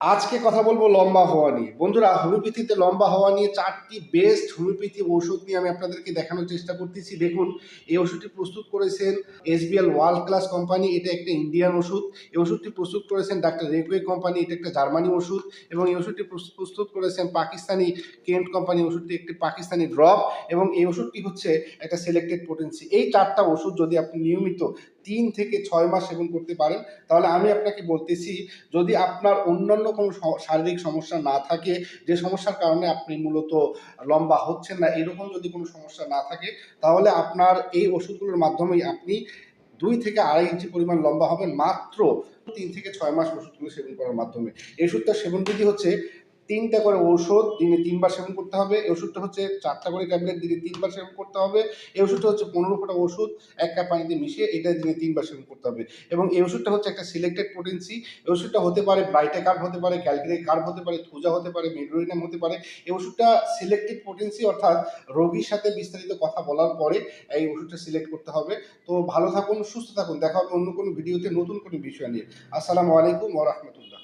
আজকে কথা বলব লম্বা হওয়া নিয়ে। বন্ধুরা, হোমিওপ্যাথিতে লম্বা হওয়া নিয়ে চারটি বেস্ট হোমিওপ্যাথি ওষুধ নিয়ে আমি আপনাদেরকে দেখানোর চেষ্টা করতেছি। দেখুন, এই ওষুধটি প্রস্তুত করেছেন এসবিএল ওয়ার্ল্ড ক্লাস কোম্পানি এটা একটা ইন্ডিয়ান ওষুধ এই ওষুধটি প্রস্তুত করেছেন ডাক্তার রেকুয়ে কোম্পানি এটা একটা জার্মানি ওষুধ এবং এই ওষুধটি প্রস- প্রস্তুত করেছেন পাকিস্তানি কেন্ট কোম্পানি ওষুধটি একটি পাকিস্তানি ড্রপ এবং এই ওষুধটি হচ্ছে একটা সিলেক্টেড পোটেন্সি এই চারটা ওষুধ যদি আপনি নিয়মিত তিন থেকে ছয় মাস সেবন করতে পারেন, তাহলে আমি আপনাকে বলতেছি, যদি আপনার অন্যান্য কোনো শারীরিক সমস্যা না থাকে, যে সমস্যার কারণে আপনি মূলত লম্বা হচ্ছেন না, এরকম যদি কোনো সমস্যা না থাকে, তাহলে আপনার এই ওষুধগুলোর মাধ্যমেই আপনি দুই থেকে আড়াই ইঞ্চি পরিমাণ লম্বা হবেন মাত্র তিন থেকে ছয় মাস ওষুধগুলো সেবন করার মাধ্যমে। এই সেবন বিধি হচ্ছে তিনটা করে ঔষধ দিনে তিনবার সেবন করতে হবে। এই ওষুধটা হচ্ছে চারটা করে ট্যাবলেট দিনে তিনবার সেবন করতে হবে। এই ওষুধটা হচ্ছে পনেরো ফোটা ওষুধ এক কাপ পানিতে মিশিয়ে এটা দিনে তিনবার সেবন করতে হবে। এবং এই ওষুধটা হচ্ছে একটা সিলেক্টেড পোটেন্সি এই ওষুধটা হতে পারে ব্রাইটে কার্ভ হতে পারে ক্যালকিরে কার্ভ হতে পারে থুজা হতে পারে মেড্রোইনাম হতে পারে। এই ওষুধটা সিলেক্টেড পোটেন্সি অর্থাৎ রোগীর সাথে বিস্তারিত কথা বলার পরে এই ওষুধটা সিলেক্ট করতে হবে। তো ভালো থাকুন, সুস্থ থাকুন। দেখা হবে অন্য কোনো ভিডিওতে নতুন কোনো বিষয় নিয়ে। আসসালামু আলাইকুম ওয়া রাহমাতুল্লাহ।